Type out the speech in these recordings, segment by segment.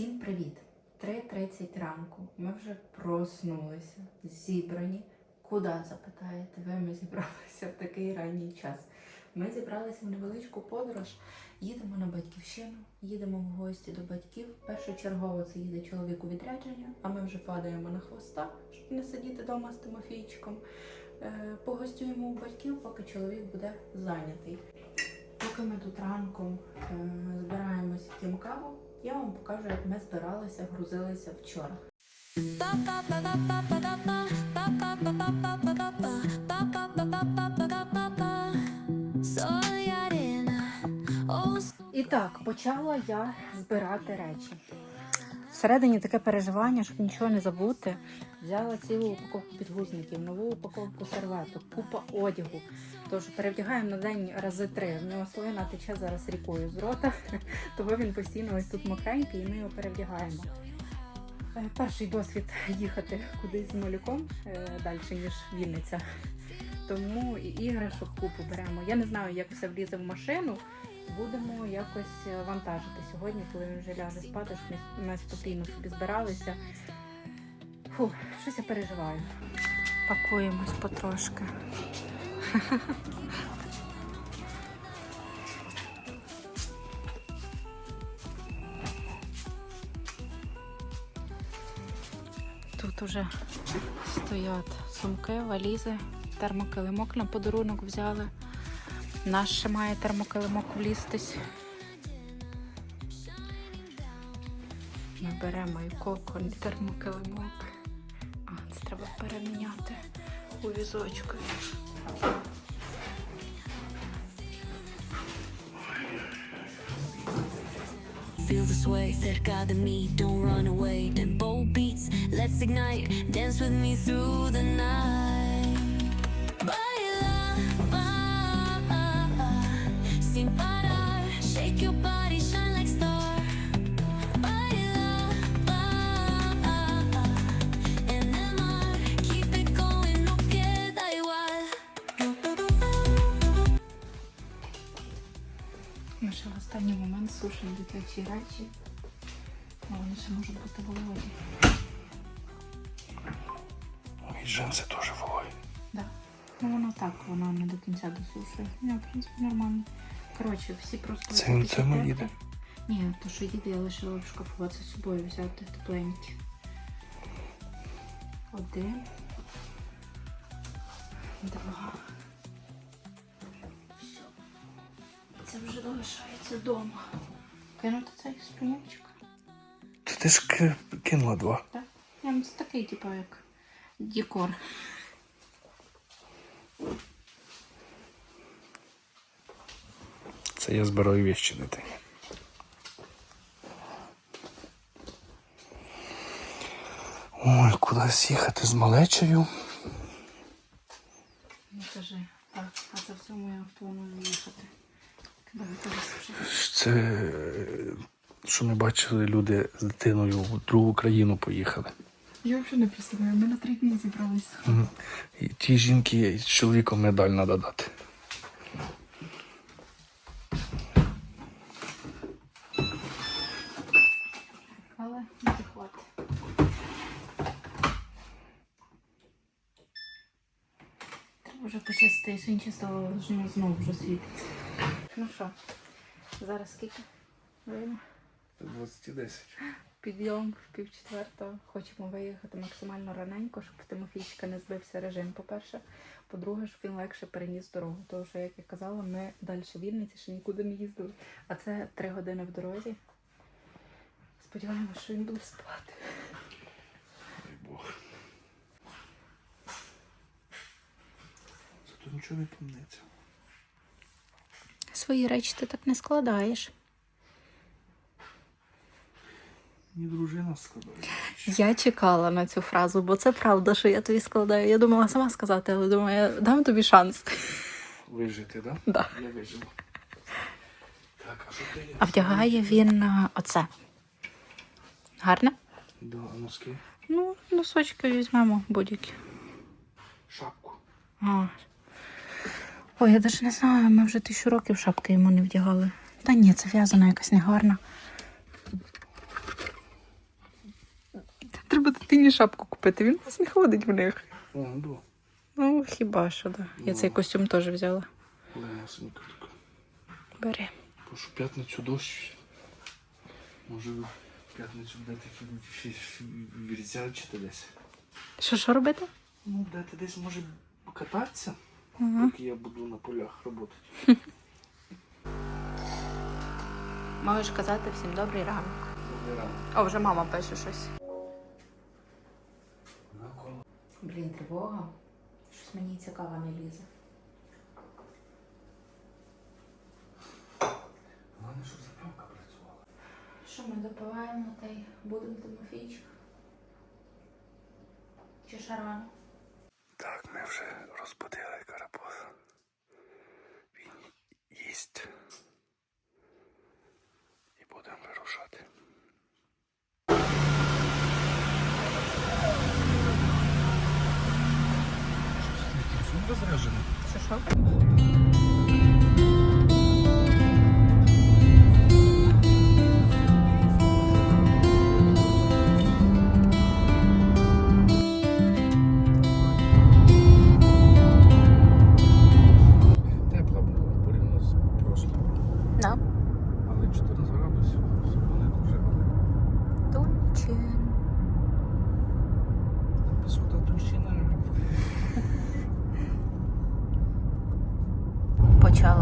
Всім привіт! 3.30 ранку. Ми вже проснулися, зібрані. Куди запитаєте? Ви ми зібралися в такий ранній час. Ми зібралися в невеличку подорож. Їдемо на батьківщину, їдемо в гості до батьків. Першочергово це їде чоловік у відрядження, а ми вже падаємо на хвоста, щоб не сидіти вдома з Тимофійчиком. Е, Погостюємо у батьків, поки чоловік буде зайнятий. Поки ми тут ранком е, збираємось п'ємо каву, я вам покажу, як ми збиралися, грузилися вчора. І так, почала я збирати речі. Всередині таке переживання, щоб нічого не забути. Взяла цілу упаковку підгузників, нову упаковку серветок, купа одягу. Тож перевдягаємо на день рази три. В нього слина тече зараз рікою з рота, тому він постійно ось тут мокренький, і ми його перевдягаємо. Е, Перший досвід їхати кудись з малюком е, далі, ніж Вінниця. Тому і іграшок купу беремо. Я не знаю, як все влізе в машину. Будемо якось е, вантажити сьогодні, коли він вже ляже спати, щоб ми, спокійно собі збиралися. Фу, щось я переживаю. Пакуємось потрошки. Тут уже стоять сумки, валізи, термокилимок на подарунок взяли. Наш ще має термокилимок влізтись. Ми беремо і кокон, і термокилимок. А, це треба переміняти у візочку. feel this way cerca de mí don't run away tempo beats let's ignite dance with me through the night Ми ще в останній момент сушимо дитячі речі. А вони ще можуть бути вологі. І джинси теж вологі. Да. Ну воно так, воно не до кінця досушує. Ні, в принципі, нормально. Коротше, всі просто. Це він високі цьому їде? Ні, то що їде, я лишила в шкафу, а це з собою взяти тепленькі. Один. Два. Залишається вдома. Кинути цей спрямчик. Ти ж кинула два. Так? Я це такий, типу, як декор. Це я збираю віщі дитині. Ой, кудись їхати з малечею. Не кажи. Так, а це все моє планую їхати. Багато розсушити. Це е, що ми бачили, люди з дитиною в другу країну поїхали. Я взагалі не представляю, ми на три дні зібралися. Мгм. І ті жінки з чоловіком медаль треба дати. Але не хватить. Треба вже почистити, не чисто, знову знову вже світить. Ну що, зараз скільки? Время? 2010. Підйом в пів четвертого. Хочемо виїхати максимально раненько, щоб в Тимофійчика не збився режим, по-перше. По-друге, щоб він легше переніс дорогу. Тому що, як я казала, ми далі Вінниці ще нікуди не їздили. А це три години в дорозі. Сподіваємося, що він буде спати. Дай Бог. Зато нічого не помниться. Свої речі ти так не складаєш. Мені дружина складає. Я чекала на цю фразу, бо це правда, що я тобі складаю. Я думала сама сказати, але думаю, я дам тобі шанс. Вижити, так? Да. Я виживу. Так, а що ти? А вдягає він а, оце. Гарно? Да, а носки. Ну, носочки візьмемо будь-які. Шапку. А. Ой, я навіть не знаю, ми вже тисячу років шапки йому не вдягали. Та ні, це в'язана якась негарна. Дитині шапку купити. Він нас не ходить в них. О, ну, Ну, хіба що, да. Я цей костюм теж взяла. легасенько така. Бери. Бо що п'ятницю дощ. Може в п'ятницю будете відзячити десь. Що, що робити? Ну, будете десь може покататися, поки я буду на полях працювати. Можеш казати всім добрий ранок. Добре рано. О, вже мама пише щось. Блін, тривога. Щось мені цікаво не лізе. Головне, щоб заправка працювала. Що ми допиваємо та й будемо Тимофійчик? Чи ще рано? Так, ми вже розбудили карапуза. Він їсть. І будемо вирушати. Розряджений. Що що? Тепла була порівняно з прошлим. Да. Але 14 градусів, не дуже.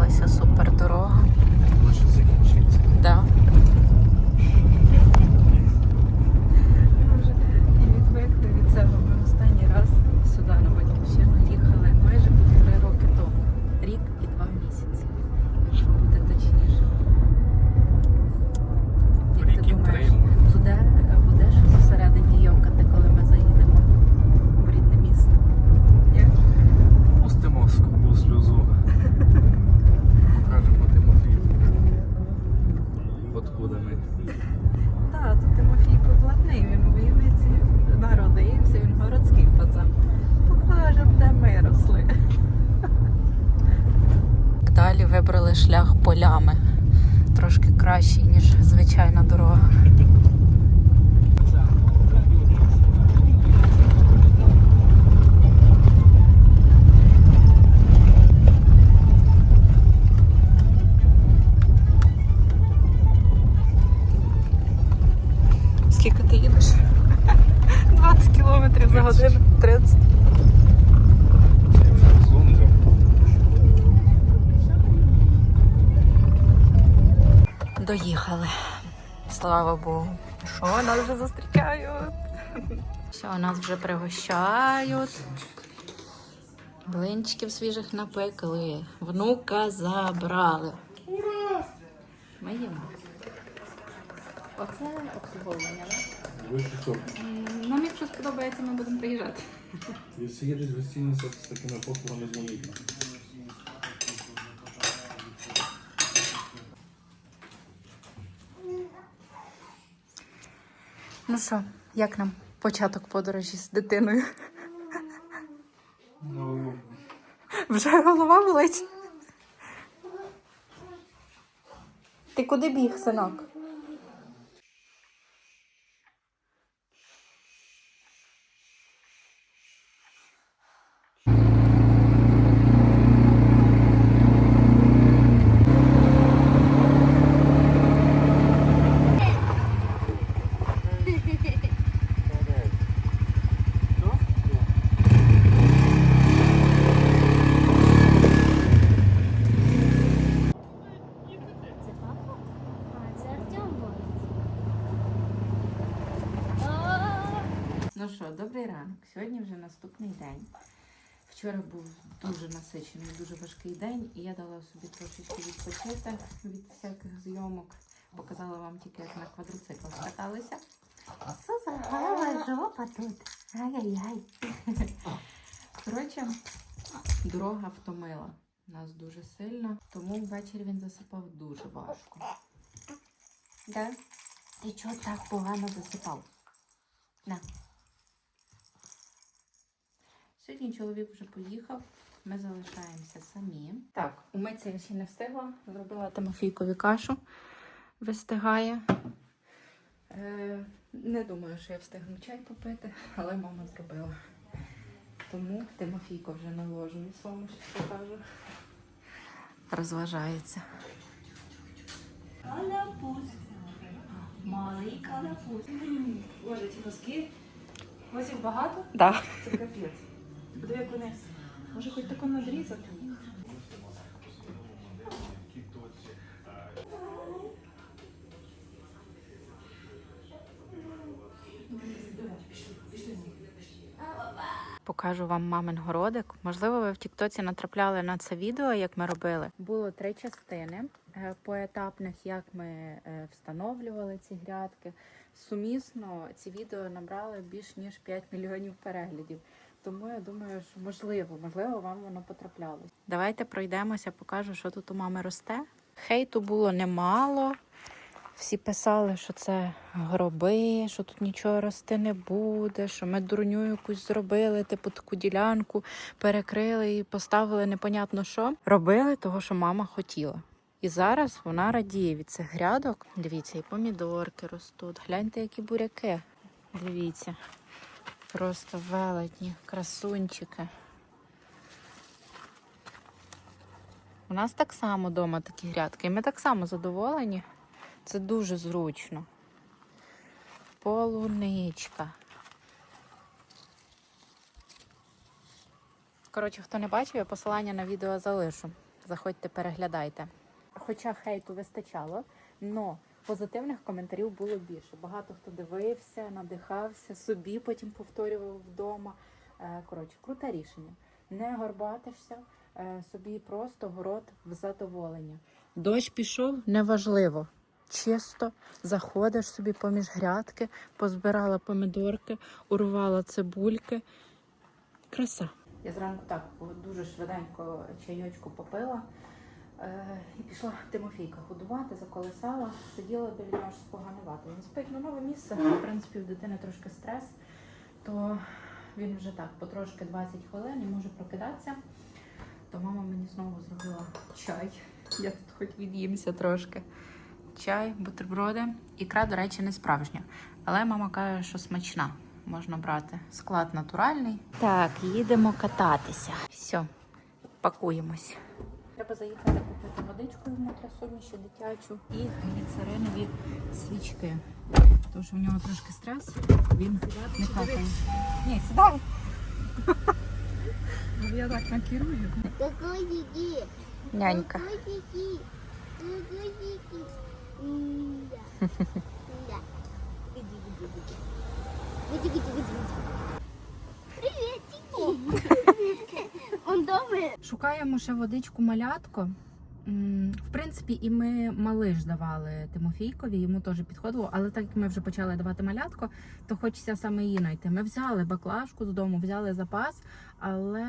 Почалася супер дорога. Наче закінчиться. Да. Вже і відвикли від цього. Ми останній раз сюди на батьківщину їхали майже півтори роки тому. Рік і два місяці. Якщо бути точніше. Як Рік ти і думаєш, три, може. буде, буде щось всередині йовкати, коли ми заїдемо в рідне місто? Ні? Пустимо скупу сльозу. Покажемо Тимофію. Откуда ми. Так, тут Тимофій поплатний, він у Вінниці народився, він городський пацан. Покажемо, де ми росли. Шлях полями. Трошки кращий, ніж звичайна дорога. Слава Богу. Що нас вже зустрічають? Все, нас вже пригощають. Блинчиків свіжих напекли. Внука забрали. Ура! Ми їмо. Оце обслуговування, так? Ви що? Нам якщо сподобається, ми будемо приїжджати. Якщо їдеш в гостиницю з такими послугами, дзвоніть. Ну що, як нам початок подорожі з дитиною? Ну, Вже голова болить. Ти куди біг, синок? Це папа? А, це Артем буде. Ну що, добрий ранок. Сьогодні вже наступний день. Вчора був дуже насичений, дуже важкий день, і я дала собі трошечки відпочити від всяких зйомок. Показала вам тільки, як на квадроциклах каталися. Що за голова жопа тут? Ай-яй-яй. Коротше, дорога втомила нас дуже сильно, тому ввечері він засипав дуже важко. Да? Ти чого так погано засипав? На. Сьогодні чоловік вже поїхав, ми залишаємося самі. Так, умитися я ще не встигла. Зробила Тимофійкові кашу, вистигає. Е, не думаю, що я встигну чай попити, але мама зробила. Тому Тимофійко вже на ложу і своєму щось покажу. Розважається. Калапуз. Малий калапуз. Боже, ці носки. Їх багато? Да. Це капець. Буде як вони. Може хоч тако надрізати? Покажу вам мамин городик. Можливо, ви в Тіктоці натрапляли на це відео, як ми робили. Було три частини е, поетапних, як ми е, встановлювали ці грядки. Сумісно ці відео набрали більш ніж 5 мільйонів переглядів. Тому я думаю, що можливо, можливо, вам воно потраплялось. Давайте пройдемося, покажу, що тут у мами росте. Хейту було немало. Всі писали, що це гроби, що тут нічого рости не буде, що ми дурню якусь зробили, типу таку ділянку перекрили і поставили непонятно що. Робили того, що мама хотіла. І зараз вона радіє від цих грядок. Дивіться, і помідорки ростуть. Гляньте, які буряки. Дивіться. Просто велетні, красунчики. У нас так само вдома такі грядки, і ми так само задоволені. Це дуже зручно. Полуничка. Коротше, хто не бачив, я посилання на відео залишу. Заходьте, переглядайте. Хоча хейту вистачало, але позитивних коментарів було більше. Багато хто дивився, надихався, собі потім повторював вдома. Е, Коротше, круте рішення. Не горбатишся, е, собі просто город в задоволення. Дощ пішов, неважливо. Чисто заходиш собі поміж грядки, позбирала помідорки, урвала цибульки. Краса. Я зранку так дуже швиденько чайочку попила і пішла Тимофійка годувати, заколисала, сиділа біля нього аж споганувати. Він спить на нове місце. В принципі, у дитини трошки стрес, то він вже так, потрошки 20 хвилин і може прокидатися. То мама мені знову зробила чай. Я тут хоч від'їмся трошки. Чай, бутерброди. Ікра, до речі, не справжня. Але мама каже, що смачна. Можна брати. Склад натуральний. Так, їдемо кататися. Все, пакуємось. Треба заїхати купити водичку йому для суміші дитячу і гліцеринові свічки. Тому що в нього трошки стрес. Він не катає. Ні, сідай. Я так накерую. Нянька. Какой диди? Какой диди? Да. Да. Дома? Шукаємо ще водичку малятко. В принципі, і ми малиш давали Тимофійкові, йому теж підходило, але так як ми вже почали давати малятко, то хочеться саме її знайти. Ми взяли баклажку з дому, взяли запас, але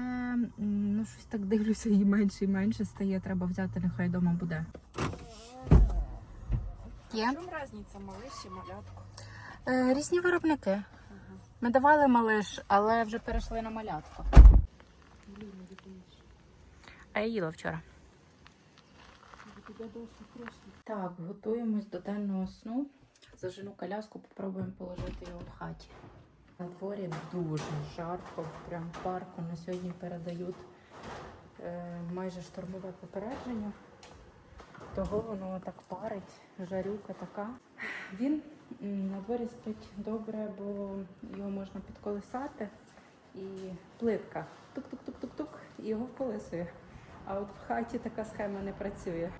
ну щось так дивлюся, її менше і менше стає. Треба взяти, нехай вдома буде. Є В чому різниця малиш і малятку? е, різні виробники. Ми давали малиш, але вже перейшли на малятко. А я їла вчора. Так, готуємось до денного сну. Зажену коляску, попробуємо положити його в хаті. На дворі дуже жарко, прям парку на сьогодні передають е, майже штормове попередження. Того воно так парить, жарюка така. Він на дворі спить добре, бо його можна підколисати і плитка. Тук-тук-тук-тук-тук, і його вколисує. А от в хаті така схема не працює.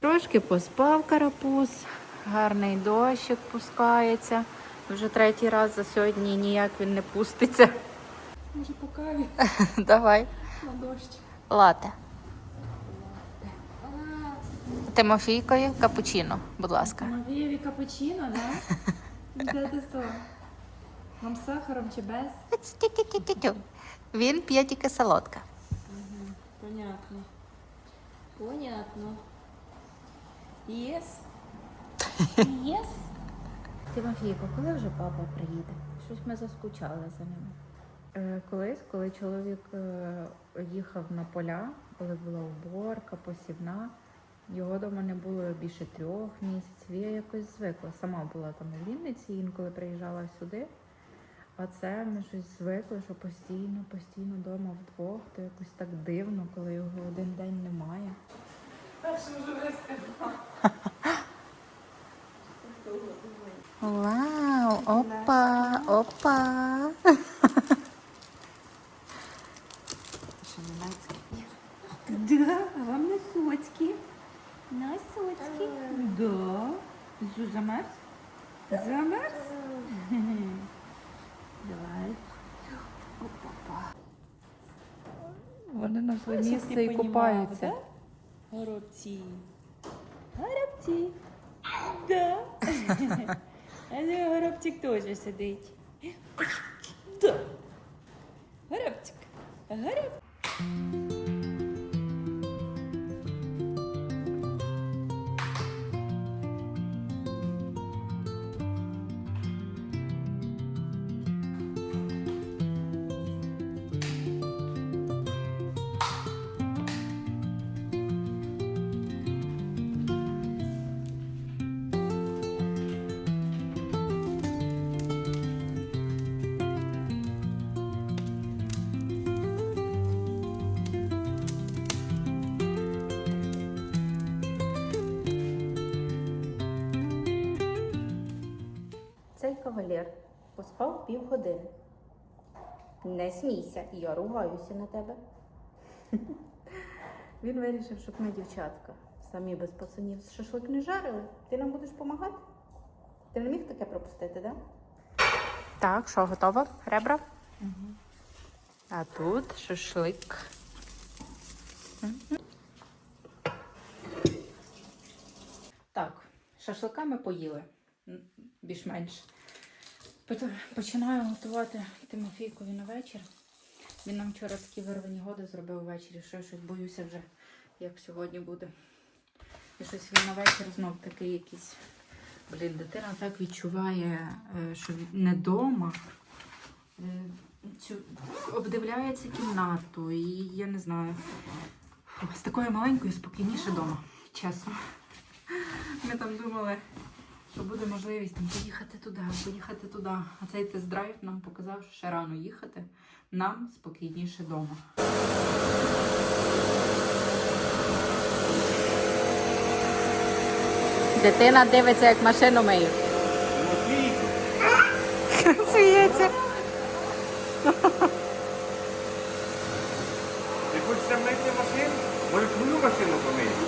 Трошки поспав карапуз, гарний дощик пускається. Вже третій раз за сьогодні ніяк він не пуститься. Може по каві Давай. на дощ. Лате. Тимофійкові капучино, будь ласка. Новієві капучино, да? Де ти що? Нам з сахаром чи без? Він п'є тільки солодка. Понятно. Понятно. Єс. Єс. Тимофійко, коли вже папа приїде? Щось ми заскучали за ним. Е, колись, коли чоловік е, їхав на поля, коли була уборка, посівна, його вдома не було більше трьох місяців. Я якось звикла. Сама була там у Вінниці, інколи приїжджала сюди. А це ми щось звикли, що постійно, постійно вдома вдвох, то якось так дивно, коли його один день немає. Вау, опа, опа. Да, а вам носочки. Носочки. Да. Зу замерз? Замерз? Давай. Опа-па. Вони ти і купаються. да? Горобці. Горобці. Да. А ну, горобчик теж сидить. Кавалер поспав півгодини. Не смійся, я ругаюся на тебе. Він вирішив, щоб ми, дівчатка, самі без пацанів шашлик не жарили. Ти нам будеш допомагати? Ти не міг таке пропустити, так? Так, що, готово? Ребра? А тут шашлик. Так, шашлика ми поїли. Більш-менш. Починаю готувати Тимофійкові на вечір. Він нам вчора такі вирвані годи зробив ввечері, що я щось боюся вже, як сьогодні буде. І щось він на вечір знов такий якийсь. Блін, дитина так відчуває, е, що не вдома. Обдивляється кімнату, і я не знаю. З такою маленькою спокійніше вдома, чесно. Ми там думали, що буде можливість там, поїхати туди, поїхати туди. А цей тест-драйв нам показав, що ще рано їхати. Нам спокійніше вдома. Дитина дивиться, як машину миють. Сміється. Ти хочеш мити машину? Може твою машину помити?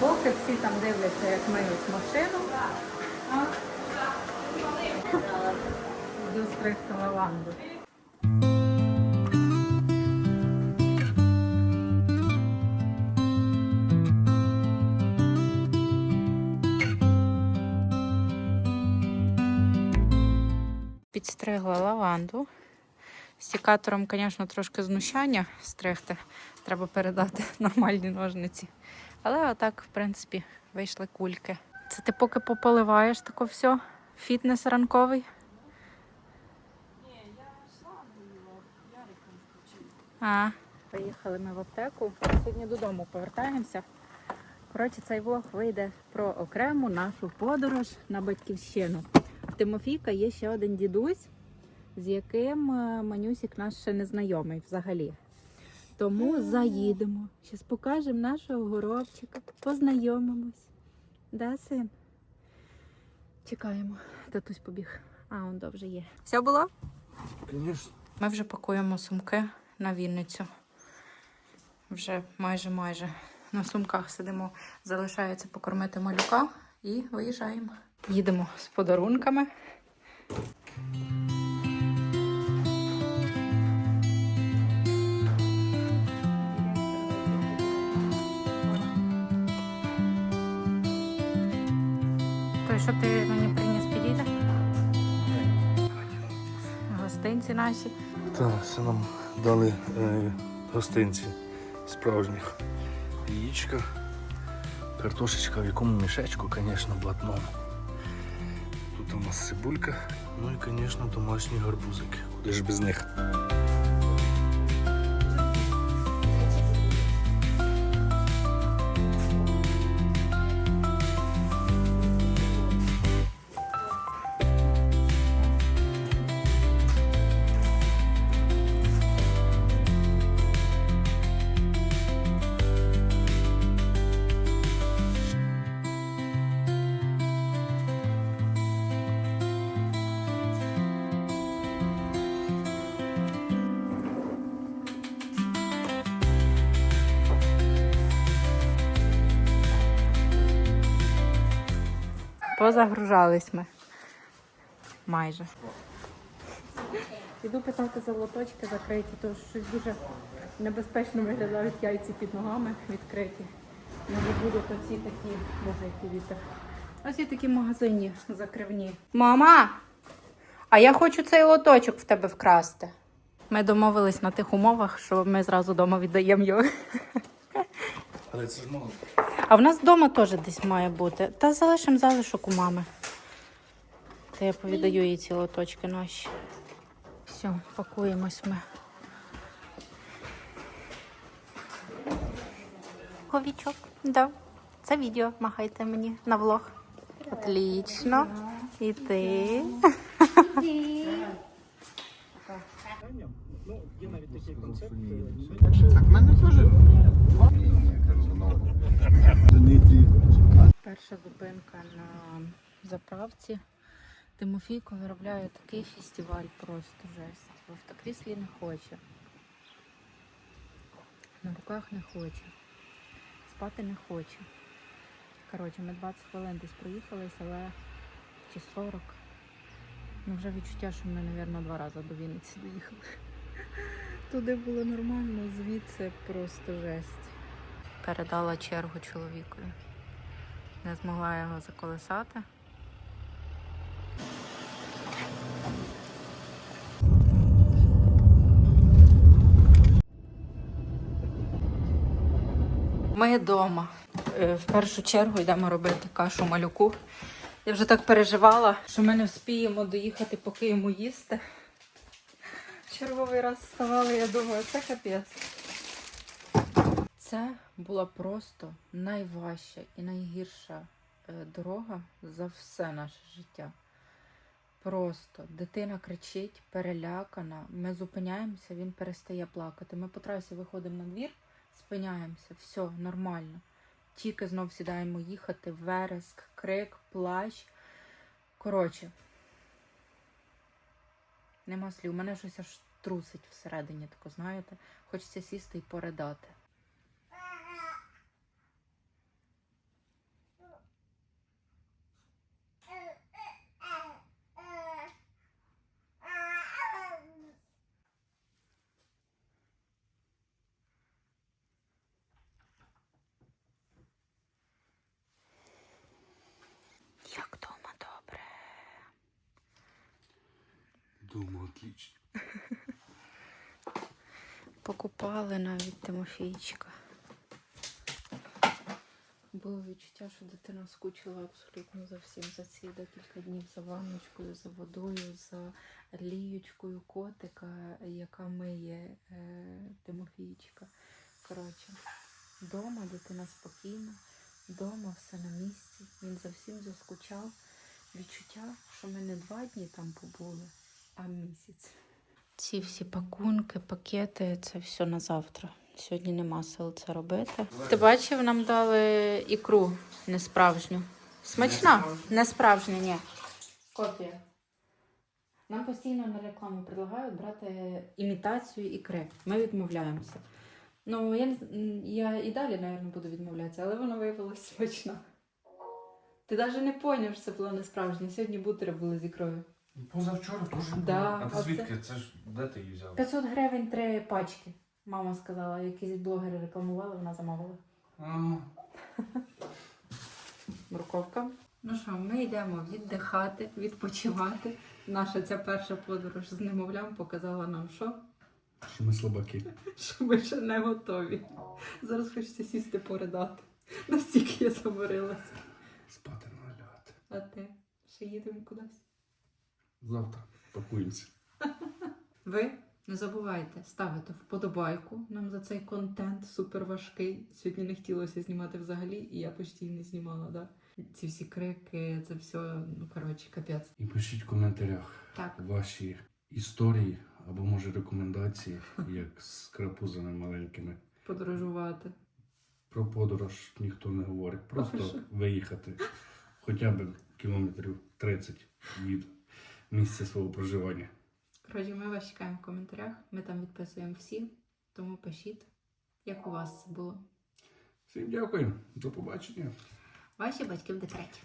Поки всі там дивляться, як миють машину. а Йду стригти лаванду. Підстригла лаванду. Стікатором, звісно, трошки знущання стригти. Треба передати нормальні ножниці. Але отак, в принципі, вийшли кульки. Це ти поки пополиваєш тако все? Фітнес ранковий? А, приїхали ми в аптеку. Сьогодні додому повертаємося. Коротше, цей влог вийде про окрему нашу подорож на батьківщину. Тимофійка є ще один дідусь, з яким е, Манюсік наш ще не знайомий взагалі. Тому заїдемо. Зараз покажемо нашого горобчика, познайомимось. Да, син? Чекаємо. Татусь побіг. А, он вже є. Все було? Звісно. Ми вже пакуємо сумки на Вінницю. Вже майже майже на сумках сидимо. Залишається покормити малюка і виїжджаємо. Їдемо з подарунками. Що, що ти мені приніс підійде? Гостинці наші. Так, це нам дали е, гостинці справжніх. Яєчка, картошечка в якому мішечку, звісно, блатному. У нас цибулька, ну і, звісно, домашні гарбузики. Куди ж без них? Позагружались ми. Майже. Іду питати за лоточки закриті, тому що щось дуже небезпечно виглядають яйці під ногами відкриті. Може будуть оці такі, який вітер. Ось є такі магазині закривні. Мама! А я хочу цей лоточок в тебе вкрасти. Ми домовились на тих умовах, що ми зразу вдома віддаємо його. Але це ж мало. А в нас вдома теж десь має бути. Та залишимо залишок у мами. Та я повідаю їй ці лоточки наші. Все, пакуємось ми. Говічок, да. Це відео махайте мені на влог. Отлично. І ти. Перша зупинка на заправці. Тимофійко виробляє такий фестиваль просто жесть. В автокріслі не хоче. На руках не хоче. Спати не хоче. Коротше, ми 20 хвилин десь проїхались, але чи 40. Ну вже відчуття, що ми, мабуть, два рази до Вінниці доїхали. Туди було нормально, звідси просто жесть. Передала чергу чоловікові. Не змогла його заколисати. Ми вдома. Е, В першу чергу йдемо робити кашу малюку. Я вже так переживала, що ми не вспіємо доїхати, поки йому їсти. Черговий раз вставали, я думаю, це капець. Це була просто найважча і найгірша е, дорога за все наше життя. Просто дитина кричить, перелякана. Ми зупиняємося, він перестає плакати. Ми по трасі виходимо на двір, спиняємося, все нормально. Тільки знов сідаємо їхати, вереск, крик, плач. Коротше, нема слів. У Мене щось аж трусить всередині, тако, знаєте. Хочеться сісти і поридати. Як дома добре. Отлично. Покупали навіть Тимофійчика. Було відчуття, що дитина скучила абсолютно за всім, за ці декілька днів за ванночкою, за водою, за ліючкою котика, яка миє е, Тимофійчика. Коротше, вдома дитина спокійна, вдома все на місці. Він за всім заскучав. Відчуття, що ми не два дні там побули, а місяць. Ці всі пакунки, пакети це все на завтра. Сьогодні нема сил це робити. Ти бачив, нам дали ікру несправжню. Смачна? Несправжня, ні. Копія. Нам постійно на рекламу предлагають брати імітацію ікри. Ми відмовляємося. Ну, я, я і далі, мабуть, буду відмовлятися, але вона виявилася смачна. Ти навіть не поняв, що це було несправжнє. Сьогодні бутери були з ікрою. Позавчора теж було. Да, а ти звідки? Це ж де ти її взяв? 500 гривень три пачки. Мама сказала, якісь блогери рекламували, вона замовила. А, Морковка. Ну що, ми йдемо віддихати, відпочивати. Наша ця перша подорож з немовлям показала нам, що, Що ми слабаки. що ми ще не готові. Зараз хочеться сісти поридати. Настільки я заморилася. Спати налягати. А ти ще їдемо кудись? Завтра пакуємося. Ви не забувайте ставити вподобайку нам за цей контент супер важкий. Сьогодні не хотілося знімати взагалі, і я почти не знімала, да? Ці всі крики, це все, ну коротше, капець. І пишіть в коментарях Так. ваші історії або може рекомендації, як з крапузами маленькими. Подорожувати. Про подорож ніхто не говорить. Просто виїхати хоча б кілометрів 30 від місця свого проживання. Коротше, ми вас чекаємо в коментарях. Ми там відписуємо всі, тому пишіть, як у вас це було. Всім дякую, до побачення. Ваші батьки в декреті.